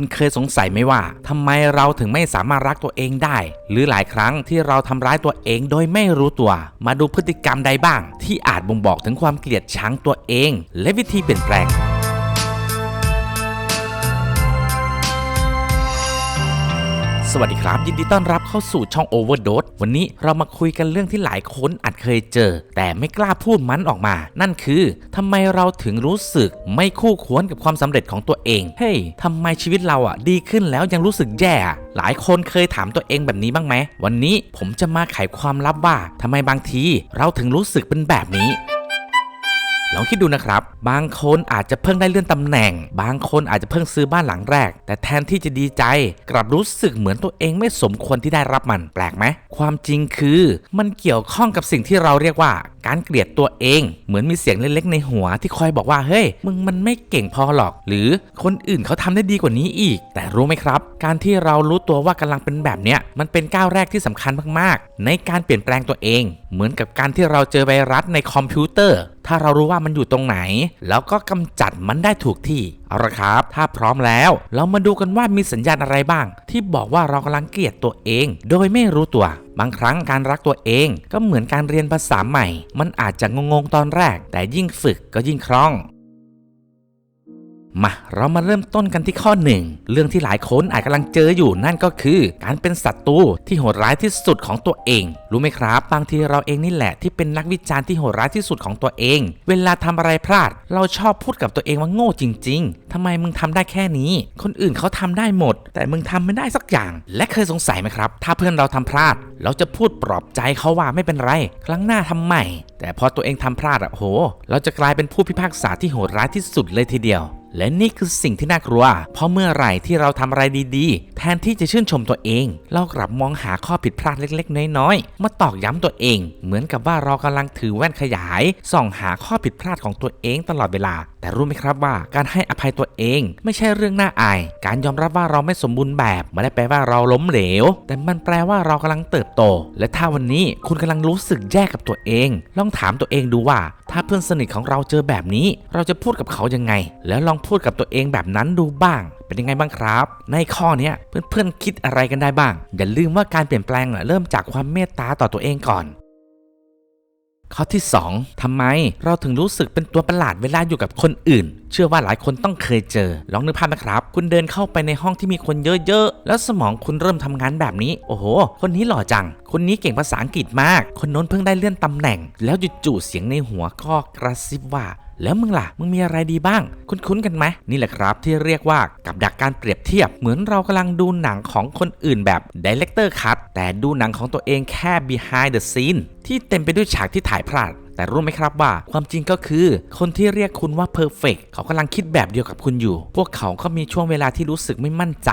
คุณเคยสงสัยไหมว่าทำไมเราถึงไม่สามารถรักตัวเองได้ หรือหลายครั้งที่เราทำร้ายตัวเองโดยไม่รู้ตัว มาดูพฤติกรรมใดบ้าง ที่อาจบ่งบอกถึงความเกลียดชังตัวเอง และวิธีเปลี่ยนแปลง สวัสดีครับ ยินดีต้อนรับเข้าสู่ช่อง Overdose วันนี้เรามาคุยกันเรื่องที่หลายคนอาจเคยเจอ แต่ไม่กล้าพูดมันออกมา นั่นคือทำไมเราถึงรู้สึกไม่คู่ควรกับความสำเร็จของตัวเอง เฮ้ยทำไมชีวิตเราอะดีขึ้นแล้วยังรู้สึกแย่หลายคนเคยถามตัวเองแบบนี้บ้างไหมวันนี้ผมจะมาไขความลับว่าทำไมบางทีเราถึงรู้สึกเป็นแบบนี้ ลองคิดดูนะครับ บางคนอาจจะเพิ่งได้เลื่อนตำแหน่ง บางคนอาจจะเพิ่งซื้อบ้านหลังแรก แต่แทนที่จะดีใจ กลับรู้สึกเหมือนตัวเองไม่สมควรที่ได้รับมันแปลกไหมความจริงคือมันเกี่ยวข้องกับสิ่งที่เราเรียกว่าการเกลียดตัวเอง เหมือนมีเสียงเล็กๆในหัวที่คอยบอกว่าเฮ้ยมึงมันไม่เก่งพอหรอก หรือคนอื่นเขาทำได้ดีกว่านี้อีก แต่รู้ไหมครับ การที่เรารู้ตัวว่ากำลังเป็นแบบเนี้ยมันเป็นก้าวแรกที่สำคัญมากๆ ในการเปลี่ยนแปลงตัวเอง เหมือนกับการที่เราเจอไวรัสในคอมพิวเตอร์ ถ้าเรารู้ว่ามันอยู่ตรงไหน แล้วก็กำจัดมันได้ถูกที่เอาละครับ ถ้าพร้อมแล้ว เรามาดูกันว่ามีสัญญาณอะไรบ้าง ที่บอกว่าเรากำลังเกลียดตัวเอง โดยไม่รู้ตัว บางครั้งการรักตัวเองก็เหมือนการเรียนภาษาใหม่ มันอาจจะงงๆตอนแรก แต่ยิ่งฝึกก็ยิ่งคล่อง มาเรามาเริ่มต้นกันที่ข้อหนึ่งเรื่องที่หลายคนอาจกำลังเจออยู่นั่นก็คือ การเป็นศัตรูที่โหดร้ายที่สุดของตัวเอง รู้ไหมครับ บางทีเราเองนี่แหละที่เป็นนักวิจารณ์ที่โหดร้ายที่สุดของตัวเอง เวลาทำอะไรพลาด เราชอบพูดกับตัวเองว่าโง่จริง ๆทำไมมึงทำได้แค่นี้ คนอื่นเขาทำได้หมด แต่มึงทำไม่ได้สักอย่าง และเคยสงสัยไหมครับ ถ้าเพื่อนเราทำพลาด เราจะพูดปลอบใจเขาว่าไม่เป็นไร ครั้งหน้าทำใหม่ แต่พอตัวเองทำพลาดอะโห เราจะกลายเป็นผู้พิพากษาที่โหดร้ายที่สุดเลยทีเดียว และนี่คือสิ่งที่น่ากลัว เพราะเมื่อไหร่ที่เราทำอะไรดีๆแทนที่จะชื่นชมตัวเอง เรากลับมองหาข้อผิดพลาดเล็ก ๆ น้อยๆมาตอกย้ำตัวเอง เหมือนกับว่าเรากำลังถือแว่นขยาย ส่องหาข้อผิดพลาดของตัวเองตลอดเวลา แต่รู้ไหมครับว่า การให้อภัยตัวเองไม่ใช่เรื่องน่าอาย การยอมรับว่าเราไม่สมบูรณ์แบบไม่ได้แปลว่าเราล้มเหลว แต่มันแปลว่าเรากำลังเติบโต และถ้าวันนี้คุณกำลังรู้สึกแย่กับตัวเอง ลองถามตัวเองดูว่า ถ้าเพื่อนสนิทของเราเจอแบบนี้ เราจะพูดกับเขายังไง แล้วลองพูดกับตัวเองแบบนั้นดูบ้าง เป็นยังไงบ้างครับ ในข้อนี้เพื่อนๆคิดอะไรกันได้บ้าง อย่าลืมว่าการเปลี่ยนแปลงเริ่มจากความเมตตาต่อตัวเองก่อน ข้อที่ 2ทำไมเราถึงรู้สึกเป็นตัวประหลาดเวลาอยู่กับคนอื่น เชื่อว่าหลายคนต้องเคยเจอ ลองนึกภาพนะครับ คุณเดินเข้าไปในห้องที่มีคนเยอะๆ แล้วสมองคุณเริ่มทำงานแบบนี้ โอ้โห คนนี้หล่อจัง คนนี้เก่งภาษาอังกฤษมาก คนโน้นเพิ่งได้เลื่อนตำแหน่ง แล้วจู่ๆเสียงในหัวก็กระซิบว่า แล้วมึงล่ะ มึงมีอะไรดีบ้าง คุ้นๆกันไหมนี่แหละครับที่เรียกว่ากับดักการเปรียบเทียบ เหมือนเรากำลังดูหนังของคนอื่นแบบ Director Cut แต่ดูหนังของตัวเองแค่ Behind the Scene ที่เต็มไปด้วยฉากที่ถ่ายพลาด แต่รู้ไหมครับว่า ความจริงก็คือ คนที่เรียกคุณว่าเพอร์เฟกเขากำลังคิดแบบเดียวกับคุณอยู่ พวกเขาก็มีช่วงเวลาที่รู้สึกไม่มั่นใจ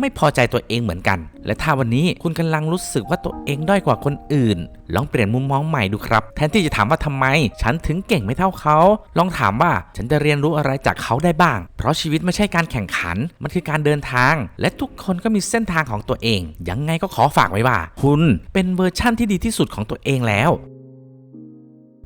ไม่พอใจตัวเองเหมือนกัน และถ้าวันนี้คุณกำลังรู้สึกว่าตัวเองด้อยกว่าคนอื่น ลองเปลี่ยนมุมมองใหม่ดูครับ แทนที่จะถามว่าทำไม ฉันถึงเก่งไม่เท่าเขา ลองถามว่าฉันจะเรียนรู้อะไรจากเขาได้บ้าง เพราะชีวิตไม่ใช่การแข่งขัน มันคือการเดินทาง และทุกคนก็มีเส้นทางของตัวเอง ยังไงก็ขอฝากไว้ว่า คุณเป็นเวอร์ชั่นที่ดีที่สุดของตัวเองแล้ว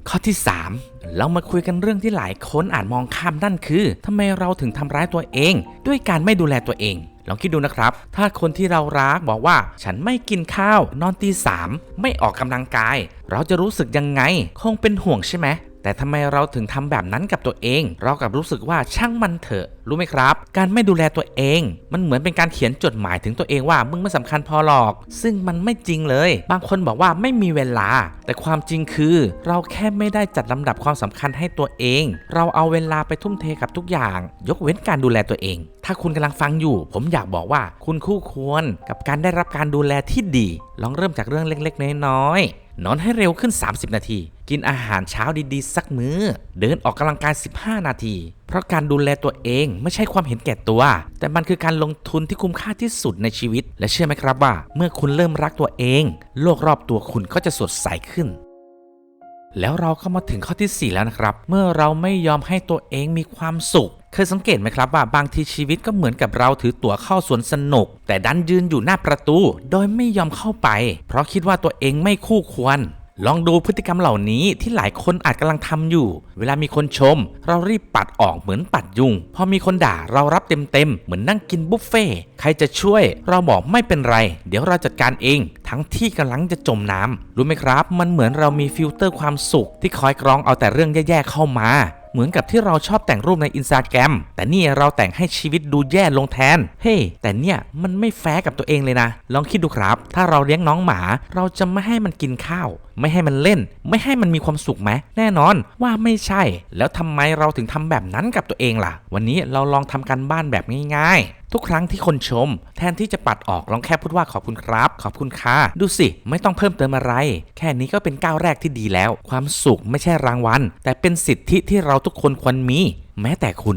ข้อที่ 3 เรามาคุยกันเรื่องที่หลายคนอาจมองข้ามนั่นคือทำไมเราถึงทำร้ายตัวเอง ด้วยการไม่ดูแลตัวเองลองคิดดูนะครับ ถ้าคนที่เรารักบอกว่า ฉันไม่กินข้าว นอนตีสามไม่ออกกำลังกาย เราจะรู้สึกยังไง คงเป็นห่วงใช่ไหมแต่ทำไมเราถึงทำแบบนั้นกับตัวเอง เรากลับรู้สึกว่าช่างมันเถอะรู้ไหมครับ การไม่ดูแลตัวเอง มันเหมือนเป็นการเขียนจดหมายถึงตัวเองว่ามึงไม่สำคัญพอหรอก ซึ่งมันไม่จริงเลย บางคนบอกว่าไม่มีเวลา แต่ความจริงคือ เราแค่ไม่ได้จัดลำดับความสำคัญให้ตัวเอง เราเอาเวลาไปทุ่มเทกับทุกอย่าง ยกเว้นการดูแลตัวเอง ถ้าคุณกำลังฟังอยู่ ผมอยากบอกว่าคุณคู่ควรกับการได้รับการดูแลที่ดี ลองเริ่มจากเรื่องเล็กๆ น้อยๆนอนให้เร็วขึ้น 30 นาที กินอาหารเช้าดีๆ สักมื้อ เดินออกกำลังกาย 15 นาที เพราะการดูแลตัวเองไม่ใช่ความเห็นแก่ตัว แต่มันคือการลงทุนที่คุ้มค่าที่สุดในชีวิต และเชื่อไหมครับว่า เมื่อคุณเริ่มรักตัวเอง โลกรอบตัวคุณก็จะสดใสขึ้นแล้วเราก็มาถึงข้อที่ 4 แล้วนะครับ เมื่อเราไม่ยอมให้ตัวเองมีความสุข เคยสังเกตไหมครับว่าบางทีชีวิตก็เหมือนกับเราถือตั๋วเข้าสวนสนุก แต่ดันยืนอยู่หน้าประตู โดยไม่ยอมเข้าไป เพราะคิดว่าตัวเองไม่คู่ควร ลองดูพฤติกรรมเหล่านี้ที่หลายคนอาจกำลังทำอยู่ เวลามีคนชม เรารีบปัดออกเหมือนปัดยุง พอมีคนด่าเรารับเต็มๆ เหมือนนั่งกินบุฟเฟ่ใครจะช่วย เราบอกไม่เป็นไร เดี๋ยวเราจัดการเอง ทั้งที่กำลังจะจมน้ำรู้ไหมครับ มันเหมือนเรามีฟิลเตอร์ความสุข ที่คอยกรองเอาแต่เรื่องแย่ๆเข้ามาเหมือนกับที่เราชอบแต่งรูปในอินสตาแกรมแต่นี่เราแต่งให้ชีวิตดูแย่ลงแทน เฮ้แต่เนี่ยมันไม่แฟร์กับตัวเองเลยนะ ลองคิดดูครับ ถ้าเราเลี้ยงน้องหมา เราจะไม่ให้มันกินข้าวไม่ให้มันเล่น ไม่ให้มันมีความสุขไหมแน่นอนว่าไม่ใช่ แล้วทำไมเราถึงทำแบบนั้นกับตัวเองล่ะ วันนี้เราลองทำการบ้านแบบง่ายๆ ทุกครั้งที่คนชม แทนที่จะปัดออกลองแค่พูดว่าขอบคุณครับ ขอบคุณค่ะดูสิ ไม่ต้องเพิ่มเติมอะไร แค่นี้ก็เป็นก้าวแรกที่ดีแล้ว ความสุขไม่ใช่รางวัล แต่เป็นสิทธิที่เราทุกคนควรมี แม้แต่คุณ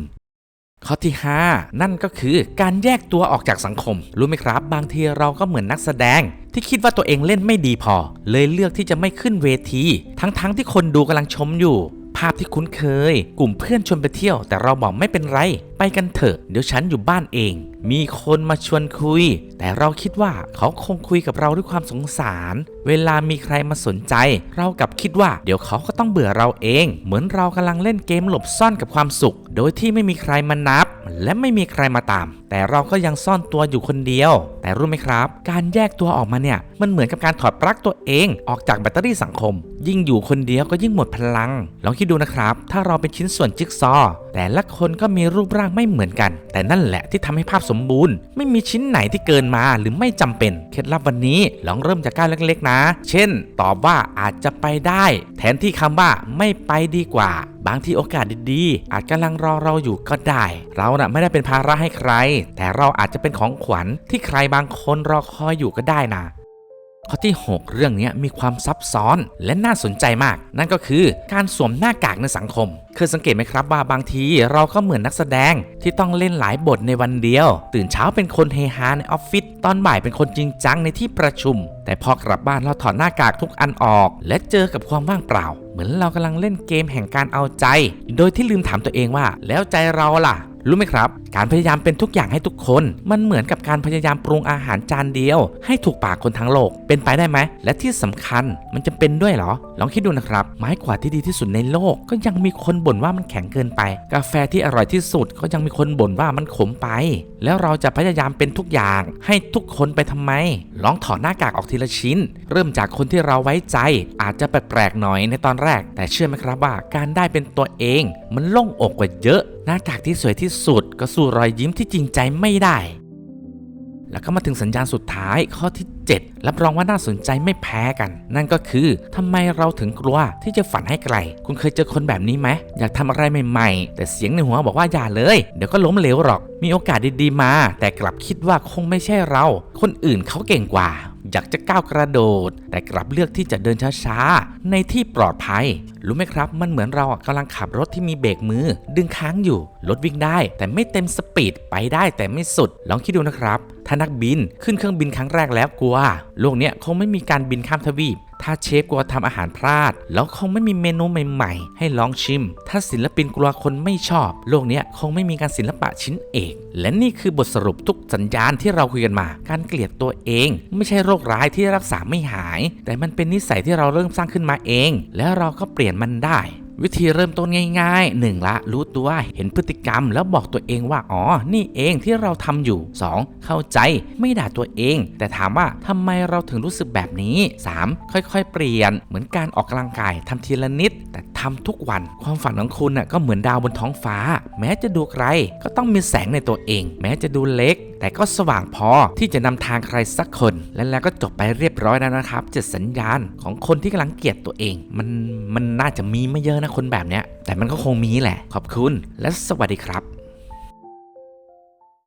ข้อที่ 5 นั่นก็คือการแยกตัวออกจากสังคม รู้ไหมครับ บางทีเราก็เหมือนนักแสดง ที่คิดว่าตัวเองเล่นไม่ดีพอ เลยเลือกที่จะไม่ขึ้นเวที ทั้งๆที่คนดูกำลังชมอยู่ ภาพที่คุ้นเคย กลุ่มเพื่อนชวนไปเที่ยว แต่เราบอกไม่เป็นไรไปกันเถอะ เดี๋ยวฉันอยู่บ้านเอง มีคนมาชวนคุย แต่เราคิดว่าเขาคงคุยกับเราด้วยความสงสาร เวลามีใครมาสนใจ เรากลับคิดว่าเดี๋ยวเขาก็ต้องเบื่อเราเอง เหมือนเรากำลังเล่นเกมหลบซ่อนกับความสุข โดยที่ไม่มีใครมานับ และไม่มีใครมาตาม แต่เราก็ยังซ่อนตัวอยู่คนเดียว แต่รู้ไหมครับ การแยกตัวออกมาเนี่ย มันเหมือนกับการถอดปลั๊กตัวเอง ออกจากแบตเตอรี่สังคม ยิ่งอยู่คนเดียวก็ยิ่งหมดพลัง ลองคิดดูนะครับ ถ้าเราเป็นชิ้นส่วนจิ๊กซอ แต่ละคนก็มีรูปร่างไม่เหมือนกัน แต่นั่นแหละที่ทำให้ภาพสมบูรณ์ ไม่มีชิ้นไหนที่เกินมาหรือไม่จำเป็น เคล็ดลับวันนี้ลองเริ่มจากก้าวเล็กๆ นะ เช่น ตอบว่าอาจจะไปได้ แทนที่คำว่าไม่ไปดีกว่า บางที่โอกาสดีๆ อาจกำลังรอเราอยู่ก็ได้ เราน่ะไม่ได้เป็นภาระให้ใคร แต่เราอาจจะเป็นของขวัญที่ใครบางคนรอคอยอยู่ก็ได้นะ ข้อที่ 6 เรื่องนี้มีความซับซ้อนและน่าสนใจมาก นั่นก็คือการสวมหน้ากากในสังคมเคยสังเกตไหมครับว่าบางทีเราก็เหมือนนักแสดงที่ต้องเล่นหลายบทในวันเดียว ตื่นเช้าเป็นคนเฮฮาในออฟฟิศตอนบ่ายเป็นคนจริงจังในที่ประชุม แต่พอกลับบ้านเราถอดหน้ากากทุกอันออก และเจอกับความว่างเปล่า เหมือนเรากำลังเล่นเกมแห่งการเอาใจ โดยที่ลืมถามตัวเองว่า แล้วใจเราล่ะ รู้ไหมครับ การพยายามเป็นทุกอย่างให้ทุกคน มันเหมือนกับการพยายามปรุงอาหารจานเดียว ให้ถูกปากคนทั้งโลก เป็นไปได้ไหม และที่สำคัญมันจะเป็นด้วยเหรอ ลองคิดดูนะครับ ไม้กวาดที่ดีที่สุดในโลก ก็ยังมีคนบ่นว่ามันแข็งเกินไป กาแฟที่อร่อยที่สุดก็ยังมีคนบ่นว่ามันขมไป แล้วเราจะพยายามเป็นทุกอย่าง ให้ทุกคนไปทำไม ลองถอดหน้ากากออกทีละชิ้น เริ่มจากคนที่เราไว้ใจ อาจจะแปลกๆหน่อยในตอนแรก แต่เชื่อไหมครับว่า การได้เป็นตัวเอง มันโล่งอกกว่าเยอะ หน้ากากที่สวยที่สุดก็สู้รอยยิ้มที่จริงใจไม่ได้ แล้วก็มาถึงสัญญาณสุดท้ายข้อที่ 7 รับรองว่าน่าสนใจไม่แพ้กัน นั่นก็คือทำไมเราถึงกลัวที่จะฝันให้ไกล คุณเคยเจอคนแบบนี้ไหมอยากทำอะไรใหม่ๆ แต่เสียงในหัวบอกว่าอย่าเลย เดี๋ยวก็ล้มเหลวหรอก มีโอกาสดีๆมา แต่กลับคิดว่าคงไม่ใช่เรา คนอื่นเขาเก่งกว่า อยากจะก้าวกระโดด แต่กลับเลือกที่จะเดินช้าๆ ในที่ปลอดภัย รู้ไหมครับ มันเหมือนเรากำลังขับรถที่มีเบรกมือ ดึงค้างอยู่ รถวิ่งได้ แต่ไม่เต็มสปีดไปได้แต่ไม่สุด ลองคิดดูนะครับ ถ้านักบินขึ้นเครื่องบินครั้งแรกแล้วกลัวโลกเนี้ยคงไม่มีการบินข้ามทวีป ถ้าเชฟกลัวทำอาหารพลาด แล้วคงไม่มีเมนูใหม่ๆ ให้ลองชิม ถ้าศิลปินกลัวคนไม่ชอบ โลกนี้คงไม่มีการศิลปะชิ้นเอก และนี่คือบทสรุปทุกสัญญาณที่เราคุยกันมา การเกลียดตัวเอง ไม่ใช่โรคร้ายที่รักษาไม่หาย แต่มันเป็นนิสัยที่เราเริ่มสร้างขึ้นมาเอง แล้วเราก็เปลี่ยนมันได้ วิธีเริ่มต้นง่ายๆ 1. ละรู้ตัวเห็นพฤติกรรม แล้วบอกตัวเองว่าอ๋อ นี่เองที่เราทำอยู่ 2. เข้าใจไม่ด่าตัวเอง แต่ถามว่าทำไมเราถึงรู้สึกแบบนี้ 3. ค่อยๆ เปลี่ยน เหมือนการออกกำลังกายทำทีละนิด แต่ทำทุกวันความฝันของคุณน่ะก็เหมือนดาวบนท้องฟ้า แม้จะดูไกลก็ต้องมีแสงในตัวเอง แม้จะดูเล็กแต่ก็สว่างพอที่จะนำทางใครสักคน และแล้วก็จบไปเรียบร้อยแล้วนะครับเจ็ดสัญญาณของคนที่กำลังเกลียดตัวเอง มันมันน่าจะมีไม่เยอะนะคนแบบเนี้ยแต่มันก็คงมีแหละ ขอบคุณและสวัสดีครับ